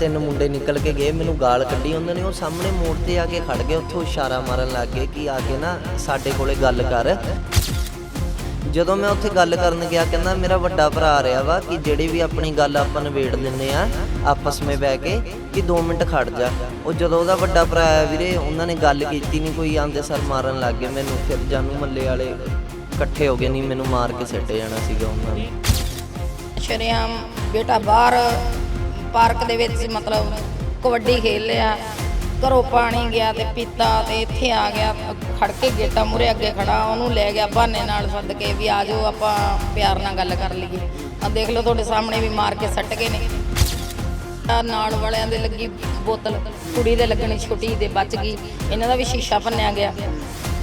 ਤਿੰਨ ਮੁੰਡੇ ਨਿਕਲ ਕੇ ਗਏ, ਮੈਨੂੰ ਗਾਲ ਕੱਢੀ ਉਹਨਾਂ ਨੇ, ਉਹ ਸਾਹਮਣੇ ਮੋੜ ਤੇ ਆ ਕੇ ਖੜ ਗਏ, ਉੱਥੋਂ ਇਸ਼ਾਰਾ ਮਾਰਨ ਲੱਗ ਗਏ ਕਿ ਆ ਕੇ ਨਾ ਸਾਡੇ ਕੋਲੇ ਗੱਲ ਕਰ। ਜਦੋਂ ਮੈਂ ਉੱਥੇ ਗੱਲ ਕਰਨ ਗਿਆ, ਕਹਿੰਦਾ ਮੇਰਾ ਵੱਡਾ ਭਰਾ ਆ ਰਿਹਾ ਵਾ ਕਿ ਜਿਹੜੀ ਵੀ ਆਪਣੀ ਗੱਲ ਆਪਾਂ ਨਿਬੇੜ ਲੈਂਦੇ ਆ, ਆਪਸ ਵਿੱਚ ਬਹਿ ਕੇ, ਕਿ 2 ਮਿੰਟ ਖੜ ਜਾ। ਉਹ ਜਦੋਂ ਉਹਦਾ ਵੱਡਾ ਭਰਾ ਆਇਆ ਵੀਰੇ, ਉਹਨਾਂ ਨੇ ਗੱਲ ਕੀਤੀ ਨਹੀਂ ਕੋਈ ਆਂਦੇ ਸਰ ਮਾਰਨ ਲੱਗ ਗਏ ਮੈਨੂੰ, ਫਿਰ ਜਾਨੂ ਮੱਲੇ ਵਾਲੇ ਇਕੱਠੇ ਹੋ ਗਏ ਨਹੀਂ ਮੈਨੂੰ ਮਾਰ ਕੇ ਸੱਟ ਜਾਣਾ ਸੀਗਾ ਉਹਨਾਂ ਨੇ। ਸ਼ਰੇਆਮ ਬੇਟਾ ਬਾਹਰ ਪਾਰਕ ਦੇ ਵਿੱਚ ਮਤਲਬ ਕਬੱਡੀ ਖੇਲ ਲਿਆ। ਘਰੋਂ ਪਾਣੀ ਗਿਆ ਤੇ ਪੀਤਾ ਤੇ ਇੱਥੇ ਆ ਗਿਆ, ਖੜ ਕੇ ਗੇਟਾ ਮੂਰੇ ਅੱਗੇ ਖੜਾ, ਉਹਨੂੰ ਲੈ ਗਿਆ ਬਹਾਨੇ ਨਾਲ ਸੱਦ ਕੇ ਵੀ ਆ ਜਾਓ, ਆਪਾਂ ਪਿਆਰ ਨਾਲ ਗੱਲ ਕਰ ਲਈਏ। ਆ ਦੇਖ ਲਓ ਤੁਹਾਡੇ ਸਾਹਮਣੇ ਵੀ ਮਾਰ ਕੇ ਸੱਟ ਗਏ ਨੇ। ਆਹ ਨਾਲ ਵਾਲਿਆਂ ਦੇ ਲੱਗੀ ਬੋਤਲ, ਕੁੜੀ ਦੇ ਲੱਗਣੀ ਛੋਟੀ ਦੇ ਬਚ ਗਈ। ਇਹਨਾਂ ਦਾ ਵੀ ਸ਼ੀਸ਼ਾ ਭੰਨਿਆ ਗਿਆ।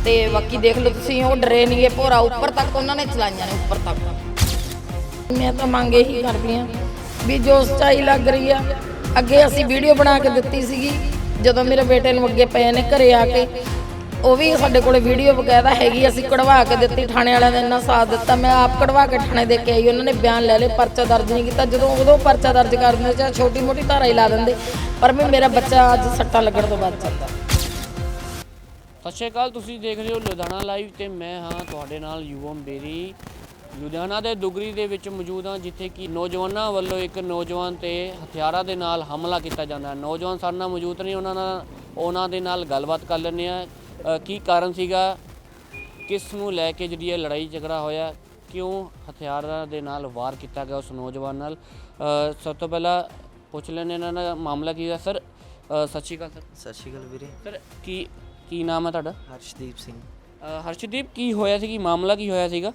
ਤੇ ਬਾਕੀ ਦੇਖ ਲਓ ਤੁਸੀਂ, ਉਹ ਡਰੇ ਨਹੀਂ ਇਹ ਭੋਰਾ, ਉੱਪਰ ਤੱਕ ਉਹਨਾਂ ਨੇ ਚਲਾਈਆਂ ਨੇ, ਉੱਪਰ ਤੱਕ। ਮੈਂ ਤਾਂ ਮੰਗ ਇਹੀ ਕਰਦੀ ਆ ਵੀ ਜੋ ਸੱਚਾਈ ਲੱਗ ਰਹੀ ਆ। ਅੱਗੇ ਅਸੀਂ ਵੀਡੀਓ ਬਣਾ ਕੇ ਦਿੱਤੀ ਸੀਗੀ, ਜਦੋਂ ਮੇਰੇ ਬੇਟੇ ਨੂੰ ਅੱਗੇ ਪਏ ਨੇ ਘਰੇ ਆ ਕੇ। ਉਹ ਵੀ ਸਾਡੇ ਕੋਲੇ ਵੀਡੀਓ ਬਕਾਇਦਾ ਹੈਗੀ, ਅਸੀਂ ਕਢਵਾ ਕੇ ਦਿੱਤੀ, ਥਾਣੇ ਵਾਲਿਆਂ ਨੇ ਇੰਨਾ ਸਾਥ ਦਿੱਤਾ। ਮੈਂ ਆਪ ਕਢਵਾ ਕੇ ਥਾਣੇ ਦੇ ਕੇ ਆਈ, ਉਹਨਾਂ ਨੇ ਬਿਆਨ ਲੈ ਲਏ, ਪਰਚਾ ਦਰਜ ਨਹੀਂ ਕੀਤਾ। ਜਦੋਂ ਉਦੋਂ ਪਰਚਾ ਦਰਜ ਕਰ ਦਿੰਦੇ ਚਾਹੇ ਛੋਟੀ ਮੋਟੀ ਧਾਰਾ ਹੀ ਲਾ ਦਿੰਦੇ। ਪਰ ਵੀ ਮੇਰਾ ਬੱਚਾ ਅੱਜ ਸੱਟਾਂ ਲੱਗਣ ਤੋਂ ਬਾਅਦ ਚੱਲਦਾ। ਸਤਿ ਸ਼੍ਰੀ ਅਕਾਲ, ਤੁਸੀਂ ਦੇਖ ਰਹੇ ਹੋ ਲੁਧਿਆਣਾ ਲਾਈਵ ਤੇ ਮੈਂ ਹਾਂ ਤੁਹਾਡੇ ਨਾਲ ਯੁਵਮ ਬੇਰੀ। ਲੁਧਿਆਣਾ ਦੇ ਦੁਗਰੀ ਦੇ ਵਿੱਚ ਮੌਜੂਦ ਹਾਂ ਜਿੱਥੇ ਕਿ ਨੌਜਵਾਨਾਂ ਵੱਲੋਂ ਇੱਕ ਨੌਜਵਾਨ ਤੇ ਹਥਿਆਰਾਂ ਦੇ ਨਾਲ ਹਮਲਾ ਕੀਤਾ ਜਾਂਦਾ ਹੈ। ਨੌਜਵਾਨ ਸਾਡੇ ਨਾਲ ਮੌਜੂਦ ਨਹੀਂ ਉਹਨਾਂ ਨਾਲ ਉਹਨਾਂ ਦੇ ਨਾਲ ਗੱਲਬਾਤ ਕਰ ਲੈਂਦੇ ਆ ਕੀ ਕਾਰਨ ਸੀਗਾ? ਕਿਸ ਨੂੰ ਲੈ ਕੇ ਜਿਹੜੀ ਇਹ ਲੜਾਈ ਝਗੜਾ ਹੋਇਆ? ਕਿਉਂ ਹਥਿਆਰਾਂ ਦੇ ਨਾਲ ਵਾਰ ਕੀਤਾ ਗਿਆ ਉਸ ਨੌਜਵਾਨ ਨਾਲ? ਸਭ ਤੋਂ ਪਹਿਲਾਂ ਪੁੱਛ ਲੈਂਦੇ ਇਹਨਾਂ ਦਾ ਮਾਮਲਾ ਕੀ ਹੈ ਸਰ ਸਤਿ ਸ਼੍ਰੀ ਅਕਾਲ ਸਰ। ਸਤਿ ਸ਼੍ਰੀ ਅਕਾਲ ਵੀਰੇ। ਸਰ ਕੀ ਕੀ ਨਾਮ ਹੈ ਤੁਹਾਡਾ? ਹਰਸ਼ਦੀਪ ਸਿੰਘ। ਹਰਸ਼ਦੀਪ ਕੀ ਹੋਇਆ ਸੀ? ਕੀ ਮਾਮਲਾ ਕੀ ਹੋਇਆ ਸੀਗਾ?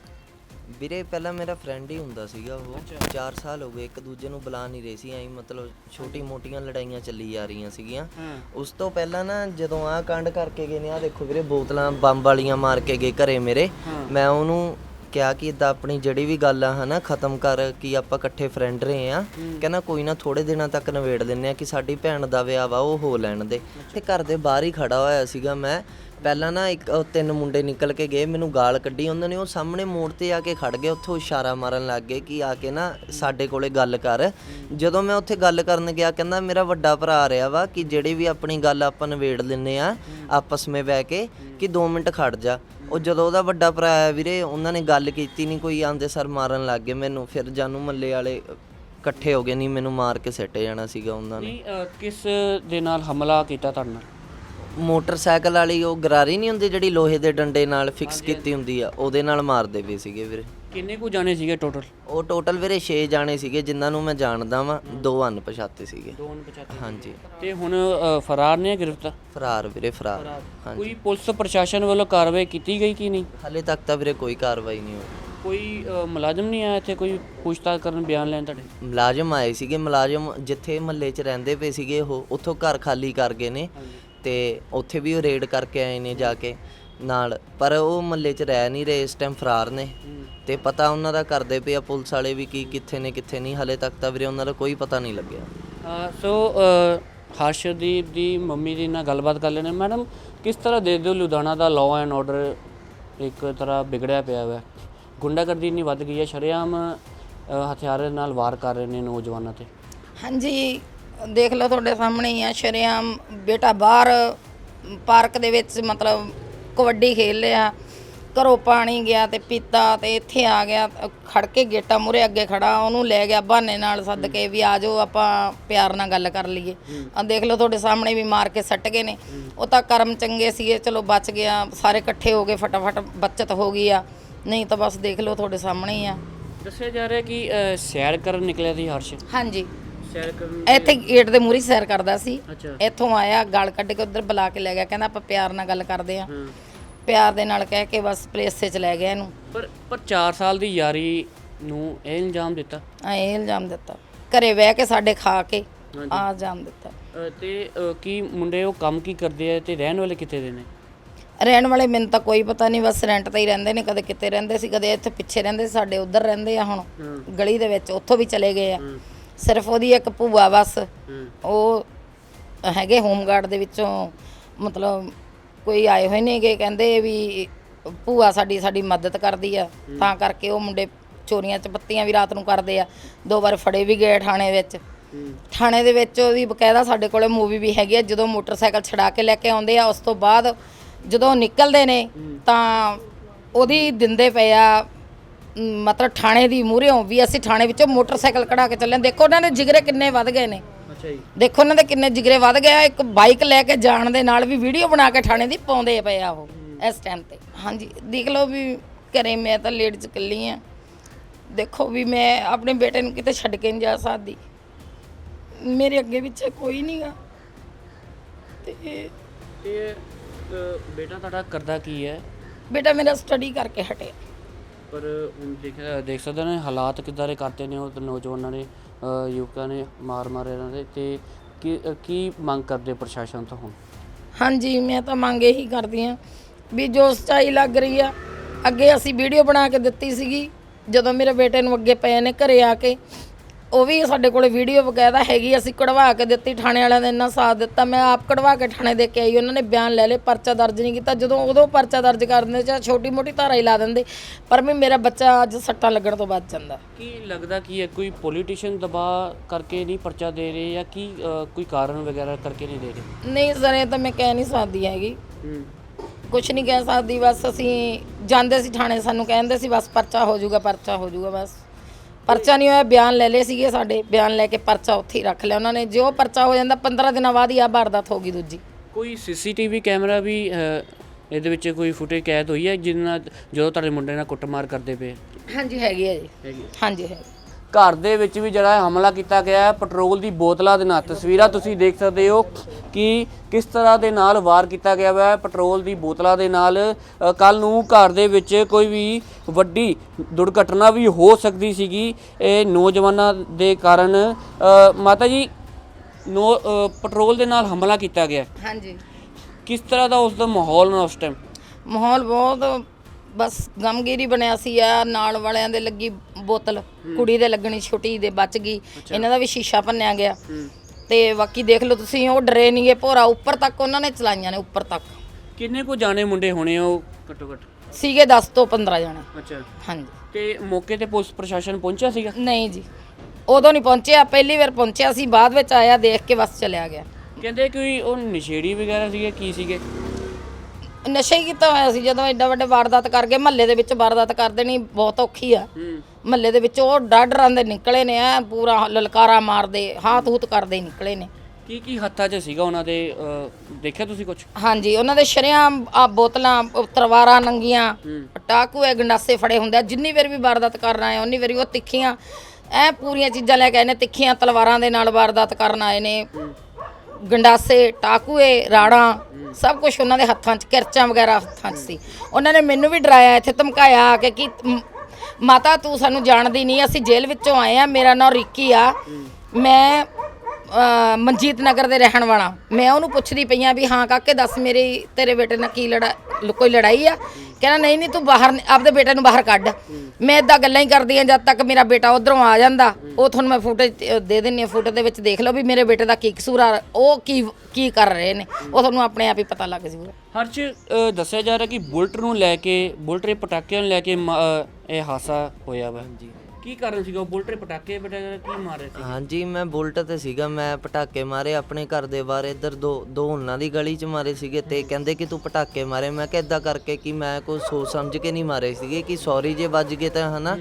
ਵੀਰੇ ਪਹਿਲਾਂ ਮੇਰਾ ਫਰੈਂਡ ਹੀ ਹੁੰਦਾ ਸੀਗਾ ਉਹ। 4 ਸਾਲ ਹੋ ਗਏ ਇੱਕ ਦੂਜੇ ਨੂੰ ਬੁਲਾ ਨਹੀਂ ਰਹੇ ਸੀ ਐਂ ਮਤਲਬ ਛੋਟੀ ਮੋਟੀਆਂ ਲੜਾਈਆਂ ਚੱਲੀ ਜਾ ਰਹੀਆਂ ਸੀਗੀਆਂ। ਉਸ ਤੋਂ ਪਹਿਲਾਂ ਨਾ ਜਦੋਂ ਆਹ ਕਾਂਡ ਕਰਕੇ ਗਏ ਨੇ ਆ ਦੇਖੋ ਵੀਰੇ ਬੋਤਲਾਂ ਬੰਬ ਵਾਲੀਆਂ ਮਾਰ ਕੇ ਗਏ ਘਰੇ ਮੇਰੇ। ਮੈਂ ਉਹਨੂੰ ਕਿਹਾ ਕਿ ਇਦਾਂ ਆਪਣੀ ਜਿਹੜੀ ਵੀ ਗੱਲ ਆ ਹਨਾ ਖਤਮ ਕਰ ਕਿ ਆਪਾਂ ਇਕੱਠੇ ਫਰੈਂਡ ਰਹੇ ਆ। ਕਹਿੰਦਾ ਕੋਈ ਨਾ ਥੋੜੇ ਦਿਨਾਂ ਤੱਕ ਨਵੇੜ ਦਿੰਨੇ ਆ ਕਿ ਸਾਡੀ ਭੈਣ ਦਾ ਵਿਆਹ ਵਾ ਉਹ ਹੋ ਲੈਣ ਦੇ। ਤੇ ਘਰ ਦੇ ਬਾਹਰ ਹੀ ਖੜਾ ਹੋਇਆ ਸੀਗਾ ਮੈਂ। ਪਹਿਲਾਂ ਨਾ ਇੱਕ ਉਹ ਤਿੰਨ ਮੁੰਡੇ ਨਿਕਲ ਕੇ ਗਏ ਮੈਨੂੰ ਗਾਲ ਕੱਢੀ ਉਹਨਾਂ ਨੇ ਉਹ ਸਾਹਮਣੇ ਮੋੜ ਤੇ ਆ ਕੇ ਖੜ ਗਏ ਉੱਥੋਂ ਇਸ਼ਾਰਾ ਮਾਰਨ ਲੱਗ ਗਏ ਕਿ ਆ ਕੇ ਨਾ ਸਾਡੇ ਕੋਲੇ ਗੱਲ ਕਰ। ਜਦੋਂ ਮੈਂ ਉੱਥੇ ਗੱਲ ਕਰਨ ਗਿਆ ਕਹਿੰਦਾ ਮੇਰਾ ਵੱਡਾ ਭਰਾ ਆ ਰਿਹਾ ਵਾ ਕਿ ਜਿਹੜੀ ਵੀ ਆਪਣੀ ਗੱਲ ਆਪਾਂ ਨਿਬੇੜ ਲੈਂਦੇ ਆ ਆਪਸ ਵਿੱਚ ਬਹਿ ਕੇ ਕਿ 2 ਮਿੰਟ ਖੜ ਜਾ। ਉਹ ਜਦੋਂ ਉਹਦਾ ਵੱਡਾ ਭਰਾ ਆਇਆ ਵੀਰੇ ਉਹਨਾਂ ਨੇ ਗੱਲ ਕੀਤੀ ਨਹੀਂ ਕੋਈ ਆਂਦੇ ਸਰ ਮਾਰਨ ਲੱਗ ਗਏ ਮੈਨੂੰ ਫਿਰ ਜਾਨੂ ਮੱਲੇ ਵਾਲੇ ਇਕੱਠੇ ਹੋ ਗਏ ਨਹੀਂ ਮੈਨੂੰ ਮਾਰ ਕੇ ਸੱਟ ਜਾਣਾ ਸੀਗਾ ਉਹਨਾਂ ਨੇ। ਨਹੀਂ ਅ, ਕਿਸ ਦੇ ਨਾਲ ਹਮਲਾ ਕੀਤਾ ਤੁਹਾਡੇ ਨਾਲ? ਮੋਟਰਸਾਈਕਲ ਵਾਲੀ ਉਹ ਗਰਾਰੀ ਨਹੀਂ ਹੁੰਦੀ ਜਿਹੜੀ ਲੋਹੇ ਦੇ ਡੰਡੇ ਨਾਲ ਫਿਕਸ ਕੀਤੀ ਹੁੰਦੀ ਆ ਉਹਦੇ ਨਾਲ ਮਾਰਦੇ ਪਏ ਸੀਗੇ ਵੀਰੇ। ਕਿੰਨੇ ਕੁ ਜਾਣੇ ਸੀਗੇ ਟੋਟਲ ਉਹ ਟੋਟਲ ਵੀਰੇ 6 ਜਾਣੇ ਸੀਗੇ ਜਿਨ੍ਹਾਂ ਨੂੰ ਮੈਂ ਜਾਣਦਾ ਵਾਂ ਦੋ ਅਣਪਛਾਤੇ ਸੀਗੇ। ਦੋ ਪਛਾਤੇ ਹਾਂਜੀ। ਤੇ ਹੁਣ ਅ, ਫਰਾਰ ਨੇ ਗ੍ਰਿਫਤਾਰ ਫਰਾਰ ਵੀਰੇ ਫਰਾਰ। ਹਾਂਜੀ। ਕੋਈ ਪੁਲਿਸ ਪ੍ਰਸ਼ਾਸਨ ਵੱਲੋਂ ਕਾਰਵਾਈ ਕੀਤੀ ਗਈ ਕਿ ਨਹੀਂ? ਹਲੇ ਤੱਕ ਤਾਂ ਵੀਰੇ ਕੋਈ ਕਾਰਵਾਈ ਨਹੀਂ ਹੋਈ। ਕੋਈ ਅ, ਮੁਲਾਜ਼ਮ ਨਹੀਂ ਆਇਆ ਇੱਥੇ? ਕੋਈ ਪੁੱਛਤਾਛ ਕਰਨ ਬਿਆਨ ਲੈਣ ਤੁਹਾਡੇ? ਮੁਲਾਜ਼ਮ ਆਏ ਸੀਗੇ ਮੁਲਾਜ਼ਮ ਜਿੱਥੇ ਮਹੱਲੇ 'ਚ ਰਹਿੰਦੇ ਪਏ ਸੀਗੇ ਉਹ ਉੱਥੋਂ ਘਰ ਖਾਲੀ ਕਰ ਗਏ ਨੇ। ਤੇ ਉੱਥੇ ਵੀ ਉਹ ਰੇਡ ਕਰਕੇ ਆਏ ਨੇ ਜਾ ਕੇ ਨਾਲ ਪਰ ਉਹ ਮਹੱਲੇ 'ਚ ਰਹਿ ਨਹੀਂ ਰਹੇ ਇਸ ਟਾਈਮ ਫਰਾਰ ਨੇ। ਤੇ ਪਤਾ ਉਹਨਾਂ ਦਾ ਕਰਦੇ ਪਏ ਆ ਪੁਲਿਸ ਵਾਲੇ ਵੀ ਕੀ ਕਿੱਥੇ ਨੇ ਕਿੱਥੇ ਨਹੀਂ ਹਲੇ ਤੱਕ ਤਾਂ ਵੀਰੇ ਉਹਨਾਂ ਦਾ ਕੋਈ ਪਤਾ ਨਹੀਂ ਲੱਗਿਆ। ਸੋ ਹਰਸ਼ਦੀਪ ਦੀ ਮੰਮੀ ਦੀ ਨਾਲ ਗੱਲਬਾਤ ਕਰ ਲੈਣੇ ਮੈਡਮ ਕਿਸ ਤਰ੍ਹਾਂ ਦੇ ਦਿਓ ਲੁਧਿਆਣਾ ਦਾ ਲਾਅ ਐਂਡ ਆਰਡਰ ਇੱਕ ਤਰ੍ਹਾਂ ਵਿਗੜਿਆ ਪਿਆ ਹੈ ਗੁੰਡਾਗਰਦੀ ਨਹੀਂ ਵੱਧ ਗਈ ਹੈ ਸ਼ਰੇਆਮ ਹਥਿਆਰਾਂ ਨਾਲ ਵਾਰ ਕਰ ਰਹੇ ਨੇ ਨੌਜਵਾਨਾਂ ਤੇ। ਹਾਂਜੀ ਦੇਖ ਲਓ ਤੁਹਾਡੇ ਸਾਹਮਣੇ ਹੀ ਆ ਸ਼ਰੇਆਮ ਬੇਟਾ ਬਾਹਰ ਪਾਰਕ ਦੇ ਵਿੱਚ ਮਤਲਬ ਕਬੱਡੀ ਖੇਲ ਲਿਆ ਘਰੋਂ ਪਾਣੀ ਗਿਆ ਤੇ ਪੀਤਾ ਤੇ ਇੱਥੇ ਆ ਗਿਆ ਖੜ ਕੇ ਗੇਟਾ ਮੂਰੇ ਅੱਗੇ ਖੜਾ ਉਹਨੂੰ ਲੈ ਗਿਆ ਬਹਾਨੇ ਨਾਲ ਸੱਦ ਕੇ ਵੀ ਆ ਜਾਓ ਆਪਾਂ ਪਿਆਰ ਨਾਲ ਗੱਲ ਕਰ ਲਈਏ। ਆ ਦੇਖ ਲਓ ਤੁਹਾਡੇ ਸਾਹਮਣੇ ਵੀ ਮਾਰ ਕੇ ਸੱਟ ਗਏ ਨੇ। ਉਹ ਤਾਂ ਕਰਮ ਚੰਗੇ ਸੀਗੇ ਚਲੋ ਬਚ ਗਿਆ ਸਾਰੇ ਇਕੱਠੇ ਹੋ ਗਏ ਫਟਾਫਟ ਬੱਚਤ ਹੋ ਗਈ ਆ। ਨਹੀਂ ਤਾਂ ਬਸ ਦੇਖ ਲਓ ਤੁਹਾਡੇ ਸਾਹਮਣੇ ਹੀ ਆ। ਦੱਸਿਆ ਜਾ ਰਿਹਾ ਕਿ ਸੈਰ ਕਰਨ ਨਿਕਲਿਆ ਸੀ ਹਰਸ਼? ਹਾਂਜੀ। ਸੈਰ ਕਰਨ ਇੱਥੇ ਗੇਟ ਦੇ ਮੂਹਰੇ ਸੈਰ ਕਰਦਾ ਸੀ। ਅੱਛਾ। ਇੱਥੋਂ ਆਇਆ ਗਲ ਕੱਢ ਕੇ ਉਧਰ ਬੁਲਾ ਕੇ ਲੈ ਗਿਆ। ਕਹਿੰਦਾ ਆਪਾਂ ਪਿਆਰ ਨਾਲ ਗੱਲ ਕਰਦੇ ਆ ਹਾਂ। ਪਿਆਰ ਦੇ ਨਾਲ ਕਹਿ ਕੇ ਬਸ ਪਲੇਸੇ ਚ ਲੈ ਗਿਆ ਇਹਨੂੰ। ਪਰ ਪਰ 4 ਸਾਲ ਦੀ ਯਾਰੀ ਨੂੰ ਇਹ ਇਲਜ਼ਾਮ ਦਿੱਤਾ? ਆ ਇਹ ਇਲਜ਼ਾਮ ਦਿੱਤਾ। ਘਰੇ ਬਹਿ ਕੇ ਸਾਡੇ ਖਾ ਕੇ ਆ ਇਲਜ਼ਾਮ ਦਿੱਤਾ। ਅ, ਤੇ ਅ, ਕੀ ਮੁੰਡੇ ਉਹ ਕੰਮ ਕੀ ਕਰਦੇ ਆ ਤੇ ਰਹਿਣ ਵਾਲੇ ਕਿੱਥੇ ਦੇ ਨੇ? ਰਹਿਣ ਵਾਲੇ ਮੈਨੂੰ ਤਾਂ ਕੋਈ ਪਤਾ ਨਹੀਂ ਬਸ ਰੈਂਟ ਤੇ ਹੀ ਰਹਿੰਦੇ ਨੇ। ਕਦੇ ਕਿਤੇ ਰਹਿੰਦੇ ਸੀ ਕਦੇ ਇੱਥੇ ਪਿੱਛੇ ਰਹਿੰਦੇ ਸਾਡੇ ਉਧਰ ਰਹਿੰਦੇ ਆ ਹੁਣ। ਗਲੀ ਦੇ ਵਿੱਚ ਉੱਥੋਂ ਵੀ ਚਲੇ ਗਏ ਆ। ਸਿਰਫ ਉਹਦੀ ਇੱਕ ਭੂਆ ਬਸ। ਉਹ ਹੈਗੇ ਹੋਮਗਾਰਡ ਦੇ ਵਿੱਚੋਂ ਮਤਲਬ ਕੋਈ ਆਏ ਹੋਏ ਨੇਗੇ ਕਹਿੰਦੇ ਵੀ ਭੂਆ ਸਾਡੀ ਸਾਡੀ ਮਦਦ ਕਰਦੀ ਆ। ਤਾਂ ਕਰਕੇ ਉਹ ਮੁੰਡੇ ਚੋਰੀਆਂ ਚ ਬੱਤੀਆਂ ਵੀ ਰਾਤ ਨੂੰ ਕਰਦੇ ਆ। ਦੋ ਵਾਰ ਫੜੇ ਵੀ ਗਏ ਥਾਣੇ ਵਿੱਚ। ਥਾਣੇ ਦੇ ਵਿੱਚ ਉਹਦੀ ਬਕਾਇਦਾ ਸਾਡੇ ਕੋਲੇ ਮੂਵੀ ਵੀ ਹੈਗੀ ਆ ਜਦੋਂ ਮੋਟਰਸਾਈਕਲ ਛਡਾ ਕੇ ਲੈ ਕੇ ਆਉਂਦੇ ਆ ਉਸ ਤੋਂ ਬਾਅਦ ਜਦੋਂ ਨਿਕਲਦੇ ਨੇ ਤਾਂ ਉਹਦੀ ਦਿੰਦੇ ਪਏ ਆ ਮਤਲਬ ਥਾਣੇ ਦੀ ਮੂਹਰਿਓਂ ਵੀ ਅਸੀਂ ਥਾਣੇ ਵਿੱਚੋਂ ਮੋਟਰਸਾਈਕਲ ਕਢਾ ਕੇ ਚੱਲੇ ਦੇਖੋ ਉਹਨਾਂ ਦੇ ਜਿਗਰੇ ਕਿੰਨੇ ਵੱਧ ਗਏ ਨੇ। ਅੱਛਾ ਜੀ। ਦੇਖੋ ਉਹਨਾਂ ਦੇ ਕਿੰਨੇ ਜਿਗਰੇ ਵੱਧ ਗਏ ਆ। ਇੱਕ ਬਾਈਕ ਲੈ ਕੇ ਜਾਣ ਦੇ ਨਾਲ ਵੀ ਵੀਡੀਓ ਬਣਾ ਕੇ ਥਾਣੇ ਦੀ ਪਾਉਂਦੇ ਪਏ ਆ ਉਹ ਇਸ ਟਾਈਮ ਤੇ। ਹਾਂਜੀ ਦੇਖ ਲਓ ਵੀ ਘਰੇ ਮੈਂ ਤਾਂ ਲੇਟ ਚ ਇਕੱਲੀ ਆ। ਦੇਖੋ ਵੀ ਮੈਂ ਆਪਣੇ ਬੇਟੇ ਨੂੰ ਕਿਤੇ ਛੱਡ ਕੇ ਨਹੀਂ ਜਾ ਸਕਦੀ। ਮੇਰੇ ਅੱਗੇ ਪਿੱਛੇ ਕੋਈ ਨਹੀਂਗਾ ਤੇ ਤੇ ਅ, ਬੇਟਾ ਤੁਹਾਡਾ ਕਰਦਾ ਕੀ ਹੈ? ਬੇਟਾ ਮੇਰਾ ਸਟੱਡੀ ਕਰਕੇ ਹਟਿਆ। ਪਰ ਹੁਣ ਦੇਖ ਦੇਖ ਸਕਦੇ ਨੇ, ਹਾਲਾਤ ਕਿੱਦਾਂ ਦੇ ਕਰਤੇ ਨੇ ਉਹ ਨੌਜਵਾਨਾਂ ਨੇ ਯੁਵਕਾਂ ਨੇ ਮਾਰ ਮਾਰੇ ਇਹਨਾਂ ਦੇ ਤੇ ਕੀ ਕੀ ਮੰਗ ਕਰਦੇ ਪ੍ਰਸ਼ਾਸਨ ਤੋਂ ਹੁਣ? ਹਾਂਜੀ, ਮੈਂ ਤਾਂ ਮੰਗ ਇਹੀ ਕਰਦੀ ਆ ਵੀ ਜੋ ਸਚਾਈ ਲੱਗ ਰਹੀ ਆ, ਅੱਗੇ ਅਸੀਂ ਵੀਡੀਓ ਬਣਾ ਕੇ ਦਿੱਤੀ ਸੀਗੀ, ਜਦੋਂ ਮੇਰੇ ਬੇਟੇ ਨੂੰ ਅੱਗੇ ਪਏ ਨੇ ਘਰੇ ਆ ਕੇ ਉਹ ਵੀ ਸਾਡੇ ਕੋਲੇ ਵੀਡੀਓ ਵਗੈਰਾ ਹੈਗੀ ਅਸੀਂ ਕਢਵਾ ਕੇ ਦਿੱਤੀ ਥਾਣੇ ਵਾਲਿਆਂ ਨੇ ਇੰਨਾ ਸਾਥ ਦਿੱਤਾ ਮੈਂ ਆਪ ਕਢਵਾ ਕੇ ਥਾਣੇ ਦੇ ਕੇ ਆਈ ਉਹਨਾਂ ਨੇ ਬਿਆਨ ਲੈ ਲਏ ਪਰਚਾ ਦਰਜ ਨਹੀਂ ਕੀਤਾ ਜਦੋਂ ਉਦੋਂ ਪਰਚਾ ਦਰਜ ਕਰਨ ਚ ਛੋਟੀ ਮੋਟੀ ਧਾਰਾ ਹੀ ਲਾ ਦਿੰਦੇ ਪਰ ਵੀ ਮੇਰਾ ਬੱਚਾ ਅੱਜ ਸੱਟਾਂ ਲੱਗਣ ਤੋਂ ਬਚ ਜਾਂਦਾ। ਕੀ ਲੱਗਦਾ ਕੀ ਹੈ ਕੋਈ ਪੋਲੀਟੀਸ਼ੀਅਨ ਦਬਾਅ ਕਰਕੇ ਨਹੀਂ ਪਰਚਾ ਦੇ ਰਹੇ ਜਾਂ ਕੀ ਅ, ਕੋਈ ਕਾਰਨ ਵਗੈਰਾ ਕਰਕੇ ਨਹੀਂ ਦੇ ਰਹੇ? ਨਹੀਂ ਸਰ ਇਹ ਤਾਂ ਮੈਂ ਕਹਿ ਨਹੀਂ ਸਕਦੀ ਹੈਗੀ। ਹੂੰ। ਕੁਛ ਨਹੀਂ ਕਹਿ ਸਕਦੀ ਬਸ ਅਸੀਂ ਜਾਂਦੇ ਸੀ ਥਾਣੇ ਸਾਨੂੰ ਕਹਿੰਦੇ ਸੀ ਬਸ ਪਰਚਾ ਹੋ ਜਾਊਗਾ ਪਰਚਾ ਹੋ ਜਾਊਗਾ ਬਸ। ਪਰਚਾ ਨਹੀਂ ਹੋਇਆ ਬਿਆਨ ਲੈ ਲਏ ਸੀਗੇ ਸਾਡੇ ਬਿਆਨ ਲੈ ਕੇ ਪਰਚਾ ਉੱਥੇ ਹੀ ਰੱਖ ਲਿਆ ਉਹਨਾਂ ਨੇ। ਜੋ ਪਰਚਾ ਹੋ ਜਾਂਦਾ 15 ਦਿਨਾਂ ਬਾਅਦ ਹੀ ਆ ਵਾਰਦਾਤ ਹੋ ਗਈ ਦੂਜੀ। ਕੋਈ ਸੀਸੀਟੀਵੀ ਕੈਮਰਾ ਵੀ ਇਹਦੇ ਵਿੱਚ ਕੋਈ ਫੁਟੇਜ ਕੈਦ ਹੋਈ ਹੈ ਨਾਲ ਜਦੋਂ ਤੁਹਾਡੇ ਮੁੰਡੇ ਨਾਲ ਕੁੱਟਮਾਰ ਕਰਦੇ ਪਏ? ਹਾਂਜੀ ਹੈਗੀ ਹੈ ਜੀ। ਹਾਂਜੀ ਹੈ ਘਰ ਦੇ ਵਿੱਚ ਵੀ ਜਿਹੜਾ ਹਮਲਾ ਕੀਤਾ ਗਿਆ ਹੈ ਪੈਟਰੋਲ ਦੀ ਬੋਤਲਾਂ ਦੇ ਨਾਲ। ਤਸਵੀਰਾਂ ਤੁਸੀਂ ਦੇਖ ਸਕਦੇ ਹੋ ਕਿ ਕਿਸ ਤਰ੍ਹਾਂ ਦੇ ਨਾਲ ਵਾਰ ਕੀਤਾ ਗਿਆ ਹੈ ਪੈਟਰੋਲ ਦੀ ਬੋਤਲਾਂ ਦੇ ਨਾਲ। ਕੱਲ ਨੂੰ ਘਰ ਦੇ ਵਿੱਚ ਕੋਈ ਵੀ ਵੱਡੀ ਦੁਰਘਟਨਾ ਵੀ ਹੋ ਸਕਦੀ ਸੀਗੀ। ਇਹ ਨੌਜਵਾਨਾਂ ਦੇ ਕਾਰਨ ਮਾਤਾ ਜੀ ਨੋ ਪੈਟਰੋਲ ਦੇ ਨਾਲ ਹਮਲਾ ਕੀਤਾ ਗਿਆ। ਹਾਂਜੀ। ਕਿਸ ਤਰ੍ਹਾਂ ਦਾ ਉਸ ਦਾ ਮਾਹੌਲ ਨਾ ਉਸ ਟਾਈਮ ਮਾਹੌਲ ਬਹੁਤ ਬਸ ਗਮਗੀਰੀ ਬਣਿਆ ਸੀ ਆ ਨਾਲ ਵਾਲਿਆਂ ਦੇ ਲੱਗੀ ਬੋਤਲ ਕੁੜੀ ਦੇ ਲੱਗਣੀ ਛੋਟੀ ਦੇ ਬਚ ਗਈ ਇਹਨਾਂ ਦਾ ਵੀ ਸ਼ੀਸ਼ਾ ਭੰਨਿਆ ਗਿਆ। ਤੇ ਬਾਕੀ ਦੇਖ ਲਓ ਤੁਸੀਂ ਉਹ ਡਰੇ ਨਹੀਂਗੇ ਭੋਰਾ ਉੱਪਰ ਤੱਕ ਉਹਨਾਂ ਨੇ ਚਲਾਈਆਂ ਨੇ ਉੱਪਰ ਤੱਕ। ਕਿੰਨੇ ਕੋ ਜਾਣੇ ਮੁੰਡੇ ਹੋਣੇ ਉਹ ਘੱਟੋ ਘੱਟ? ਸੀਗੇ 10 ਤੋਂ 15 ਜਣੇ। ਅੱਛਾ। ਹਾਂਜੀ। ਤੇ ਮੌਕੇ ਤੇ ਪੁਲਿਸ ਪ੍ਰਸ਼ਾਸਨ ਪਹੁੰਚਿਆ ਸੀਗਾ? ਨਹੀਂ ਜੀ। ਉਦੋਂ ਨਹੀਂ ਪਹੁੰਚਿਆ ਪਹਿਲੀ ਵਾਰ ਪਹੁੰਚਿਆ ਸੀ ਬਾਅਦ ਵਿੱਚ ਆਇਆ ਦੇਖ ਕੇ ਬਸ ਚਲਿਆ ਗਿਆ। ਕਹਿੰਦੇ ਕੋਈ ਉਹ ਨਸ਼ੇੜੀ ਵਗੈਰਾ ਸੀਗੇ ਕੀ ਸੀਗੇ? ਨਸ਼ਾ ਹੀ ਕੀਤਾ ਹੋਇਆ ਸੀ ਜਦੋਂ ਐਡਾ ਵੱਡੇ ਵਾਰਦਾਤ ਕਰ ਗਏ ਮਹੱਲੇ ਦੇ ਵਿੱਚ ਵਾਰਦਾਤ ਕਰ ਦੇਣੀ ਬਹੁਤ ਔਖੀ ਆ। ਮਹੱਲੇ ਦੇ ਵਿੱਚ ਉਹ ਡਰ ਡਰਾਂਦੇ ਨਿਕਲੇ ਨੇ ਐ ਪੂਰਾ ਲਲਕਾਰਾ ਮਾਰਦੇ ਹਾਥ ਹੂਤ ਕਰਦੇ ਨਿਕਲੇ ਨੇ। ਕੀ ਕੀ ਹੱਥਾਂ 'ਚ ਸੀਗਾ ਉਹਨਾਂ ਦੇ ਅਹ, ਦੇਖਿਆ ਤੁਸੀਂ ਕੁਝ ਹਾਂਜੀ ਉਹਨਾਂ ਦੇ ਸ਼ਰੇਆਮ ਆ ਬੋਤਲਾਂ ਉਹ ਤਲਵਾਰਾਂ ਨੰਗੀਆਂ ਟਾਕੂਏ ਗੰਡਾਸੇ ਫੜੇ ਹੁੰਦੇ ਆ ਜਿੰਨੀ ਵਾਰ ਵੀ ਵਾਰਦਾਤ ਕਰਨ ਆਏ ਉਨੀ ਵਾਰੀ ਉਹ ਤਿੱਖੀਆਂ ਐ ਪੂਰੀਆਂ ਚੀਜ਼ਾਂ ਲੈ ਕੇ ਆਏ ਨੇ ਤਿੱਖੀਆਂ ਤਲਵਾਰਾਂ ਦੇ ਨਾਲ ਵਾਰਦਾਤ ਕਰਨ ਆਏ ਨੇ। ਗੰਡਾਸੇ, ਟਾਕੂਏ, ਰਾੜਾਂ, ਸਭ ਕੁਝ ਉਹਨਾਂ ਦੇ ਹੱਥਾਂ 'ਚ, ਕਿਰਚਾਂ ਵਗੈਰਾ ਹੱਥਾਂ 'ਚ ਸੀ। ਉਹਨਾਂ ਨੇ ਮੈਨੂੰ ਵੀ ਡਰਾਇਆ, ਇੱਥੇ ਧਮਕਾਇਆ ਆ ਕੇ ਕਿ ਮ- ਮਾਤਾ ਤੂੰ ਸਾਨੂੰ ਜਾਣਦੀ ਨਹੀਂ, ਅਸੀਂ ਜੇਲ੍ਹ ਵਿੱਚੋਂ ਆਏ ਆ, ਮੇਰਾ ਨਾਂ ਰਿੱਕੀ ਆ। ਮੈਂ ਮਨਜੀਤ ਨਗਰ ਦੇ ਰਹਿਣ ਵਾਲਾ। ਮੈਂ ਉਹਨੂੰ ਪੁੱਛਦੀ ਪਈਆਂ ਵੀ ਹਾਂ ਕਾਕੇ ਦੱਸ ਮੇਰੀ ਤੇਰੇ ਬੇਟੇ ਨਾਲ ਕੀ ਲੜਾ ਕੋਈ ਲੜਾਈ ਆ? ਕਹਿੰਦਾ ਨਹੀਂ ਨਹੀਂ ਤੂੰ ਬਾਹਰ ਆਪਦੇ ਬੇਟੇ ਨੂੰ ਬਾਹਰ ਕੱਢ। ਮੈਂ ਇਦਾਂ ਗੱਲਾਂ ਹੀ ਕਰਦੀ ਆ ਜਦ ਤੱਕ ਮੇਰਾ ਬੇਟਾ ਉਧਰੋਂ ਆ ਜਾਂਦਾ। ਉਹ ਤੁਹਾਨੂੰ ਮੈਂ ਫੋਟੋ ਦੇ ਦਿੰਨੀ ਆ ਫੋਟੋ ਦੇ ਵਿੱਚ ਦੇਖ ਲਓ ਵੀ ਮੇਰੇ ਬੇਟੇ ਦਾ ਕੀ ਕਸੂਰ ਆ ਉਹ ਕੀ ਕੀ ਕਰ ਰਹੇ ਨੇ। ਉਹ ਤੁਹਾਨੂੰ ਆਪਣੇ ਆਪ ਹੀ ਪਤਾ ਲੱਗ ਜੂਗਾ। ਹਰਚ ਅਹ, ਦੱਸਿਆ ਜਾ ਰਿਹਾ ਕਿ ਬੁਲਟ ਨੂੰ ਲੈ ਕੇ ਬੁਲਟ ਦੇ ਪਟਾਕਿਆਂ ਨੂੰ ਲੈ ਕੇ ਇਹ ਹਾਸਾ ਹੋਇਆ ਵਾ। ਜੀ ਕੀ ਕਾਰਨ ਸੀਗਾ? ਉਹ ਬੁਲਟ ਦੇ ਪਟਾਕੇ ਪਟਾਕੇ ਕੀ ਮਾਰ ਸੀ? ਹਾਂਜੀ ਮੈਂ ਬੁਲਟ ਤੇ ਸੀਗਾ ਮੈਂ ਪਟਾਕੇ ਮਾਰੇ ਆਪਣੇ ਘਰ ਦੇ ਬਾਹਰ ਇੱਧਰ ਦੋ ਦੋ ਉਹਨਾਂ ਦੀ ਗਲੀ 'ਚ ਮਾਰੇ ਸੀਗੇ ਤੇ ਕਹਿੰਦੇ ਕਿ ਤੂੰ ਪਟਾਕੇ ਮਾਰੇ। ਮੈਂ ਕਿਹਾ ਇਦਾਂ ਕਰਕੇ ਕਿ ਮੈਂ ਕੋਈ ਸੋਚ ਸਮਝ ਕੇ ਨਹੀਂ ਮਾਰੇ ਸੀਗੇ ਕਿ ਸੌਰੀ ਜੇ ਵੱਜ ਗਏ ਤਾਂ ਹਨਾ?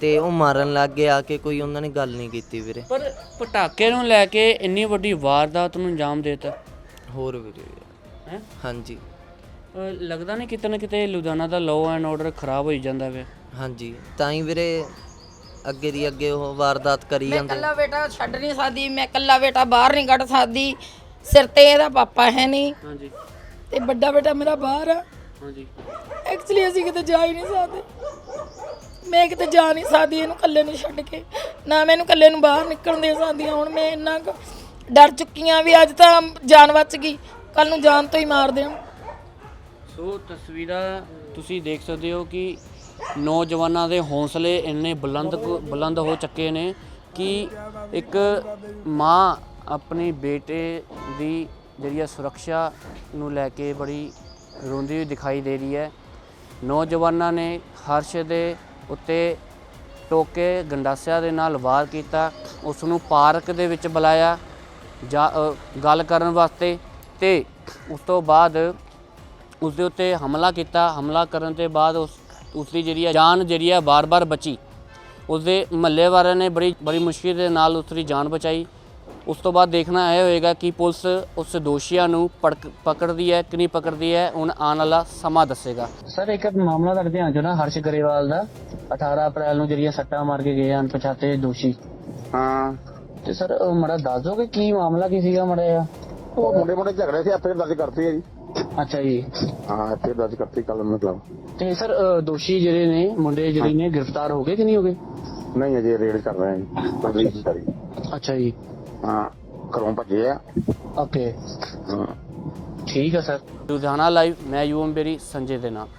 ਤੇ ਉਹ ਮਾਰਨ ਲੱਗ ਗਏ ਆ ਕੇ ਕੋਈ ਉਹਨਾਂ ਨੇ ਗੱਲ ਨਹੀਂ ਕੀਤੀ ਵੀਰੇ। ਪਰ ਪਟਾਕੇ ਨੂੰ ਲੈ ਕੇ ਇੰਨੀ ਵੱਡੀ ਵਾਰਦਾਤ ਨੂੰ ਅੰਜਾਮ ਦੇਤਾ। ਹੋਰ ਵੀਰੇ। ਹੈ? ਹਾਂਜੀ। ਲੱਗਦਾ ਨਹੀਂ ਕਿਤੇ ਨਾ ਕਿਤੇ ਲੁਧਿਆਣਾ ਦਾ ਲਾਅ ਐਂਡ ਆਰਡਰ ਖਰਾਬ ਹੋਈ ਜਾਂਦਾ ਵੇ। ਹਾਂਜੀ। ਤਾਂ ਹੀ ਵੀਰੇ ਅੱਗੇ ਦੀ ਅੱਗੇ ਉਹ ਵਾਰਦਾਤ ਕਰੀ ਮੈਂ ਜਾਂਦੇ ਇਕੱਲਾ ਬੇਟਾ ਛੱਡ ਨਹੀਂ ਸਕਦੀ ਮੈਂ ਇਕੱਲਾ ਬੇਟਾ ਬਾਹਰ ਨਹੀਂ ਕੱਢ ਸਕਦੀ। ਸਿਰ ਤੇ ਇਹਦਾ ਪਾਪਾ ਹੈ ਨਹੀਂ। ਹਾਂਜੀ। ਤੇ ਵੱਡਾ ਬੇਟਾ ਮੇਰਾ ਬਾਹਰ ਆ। ਹਾਂਜੀ। ਐਕਚੁਅਲੀ ਅਸੀਂ ਕਿਤੇ ਜਾ ਹੀ ਨਹੀਂ ਸਕਦੇ। ਮੈਂ ਕਿਤੇ ਜਾ ਨਹੀਂ ਸਕਦੀ ਇਹਨੂੰ ਇਕੱਲੇ ਨੂੰ ਛੱਡ ਕੇ। ਨਾ ਮੈਂ ਇਹਨੂੰ ਇਕੱਲੇ ਨੂੰ ਬਾਹਰ ਨਿਕਲਣ ਦੇ ਸਕਦੀ ਹਾਂ ਹੁਣ ਮੈਂ ਇੰਨਾ ਕੁ ਡਰ ਚੁੱਕੀ ਹਾਂ ਵੀ ਅੱਜ ਤਾਂ ਜਾਨ ਬਚ ਗਈ। ਕੱਲ ਨੂੰ ਜਾਨ ਤੋਂ ਹੀ ਮਾਰ ਦੇਣ ਸੋ ਤਸਵੀਰਾਂ ਤੁਸੀਂ ਦੇਖ ਸਕਦੇ ਹੋ ਕਿ ਨੌਜਵਾਨਾਂ ਦੇ ਹੌਸਲੇ ਇੰਨੇ ਬੁਲੰਦ ਬੁਲੰਦ ਹੋ ਚੁੱਕੇ ਨੇ ਕਿ ਇੱਕ ਮਾਂ ਆਪਣੀ ਬੇਟੇ ਦੀ ਜਿਹੜੀ ਆ ਸੁਰੱਖਿਆ ਨੂੰ ਲੈ ਕੇ ਬੜੀ ਰੋਂਦੀ ਹੋਈ ਦਿਖਾਈ ਦੇ ਰਹੀ ਹੈ। ਨੌਜਵਾਨਾਂ ਨੇ ਹਰਸ਼ ਦੇ ਉੱਤੇ ਟੋਕੇ ਕੇ ਗੰਡਾਸਿਆ ਦੇ ਨਾਲ ਵਾਰ ਕੀਤਾ ਉਸ ਨੂੰ ਪਾਰਕ ਦੇ ਵਿੱਚ ਬੁਲਾਇਆ ਜਾ ਗੱਲ ਕਰਨ ਵਾਸਤੇ ਤੇ ਉਸ ਤੋਂ ਬਾਅਦ ਉਸ ਦੇ ਉੱਤੇ ਹਮਲਾ ਕੀਤਾ। ਹਮਲਾ ਕਰਨ ਤੋਂ ਬਾਅਦ ਉਸ ਉਸ ਦੀ ਜਿਹੜੀ ਆ ਜਾਨ ਜਿਹੜੀ ਆ ਬਾਰ-ਬਾਰ ਬਚੀ ਉਸ ਦੇ ਮਹੱਲੇ ਵਾਲਿਆਂ ਨੇ ਬੜੀ ਬੜੀ ਮੁਸ਼ਕਿਲ ਦੇ ਨਾਲ ਉਸ ਦੀ ਜਾਨ ਬਚਾਈ। ਉਸ ਤੋਂ ਬਾਅਦ ਦੇਖਣਾ ਇਹ ਹੋਏਗਾ ਕਿ ਪੁਲਿਸ ਉਸ ਦੋਸ਼ੀਆਂ ਨੂੰ ਪਕੜਦੀ ਹੈ ਕਿ ਨਹੀਂ ਪਕੜਦੀ ਹੈ ਹੁਣ ਆਉਣ ਵਾਲਾ ਸਮਾਂ ਦੱਸੇਗਾ। ਸਰ ਇੱਕ ਮਾਮਲਾ ਤੁਹਾਡੇ ਧਿਆਨ ਚ ਨਾ ਹਰਸ਼ ਗਰੇਵਾਲ ਦਾ। 18 ਅਪ੍ਰੈਲ ਨੂੰ ਜਿਹੜੀਆਂ ਸੱਟਾਂ ਮਾਰ ਕੇ ਗਏ ਅਣਪਛਾਤੇ ਦੋਸ਼ੀ। ਹਾਂ। ਤੇ ਸਰ ਮੜਾ ਦੱਸ ਦੋਗੇ ਕੀ ਮਾਮਲਾ ਕੀ ਸੀਗਾ ਮੜਾ ਉਹ ਮੁੰਡੇ ਮੁੰਡੇ ਝਗੜੇ ਸੀ ਆਪੇ ਦਰਜ ਕਰਤੀ ਹੈ ਜੀ। ਅੱਛਾ ਜੀ। ਹਾਂ ਆਪੇ ਦਰਜ ਕਰਤੀ ਕੱਲ ਮਤਲਬ। ਤੇ ਸਰ ਦੋਸ਼ੀ ਜਿਹੜੇ ਨੇ ਮੁੰਡੇ ਜਿਹੜੇ ਨੇ ਗ੍ਰਿਫਤਾਰ ਹੋ ਗਏ ਕਿ ਨਹੀਂ ਹੋ ਗਏ? ਨਹੀਂ ਅਜੇ ਰੇਡ ਕਰ ਰਹੇ ਹਾਂ ਪੁਲਿਸ ਕਰੀ ਅੱਛਾ ਜੀ। ਹਾਂ ਘਰੋਂ ਭੱਜੇ ਆ। ਓਕੇ। ਹਾਂ। ਠੀਕ ਹੈ ਸਰ। ਲੁਧਿਆਣਾ ਲਾਈਵ ਮੈਂ ਯੂਐਮ ਬੇਰੀ ਸੰਜੇ ਦੇ ਨਾਲ।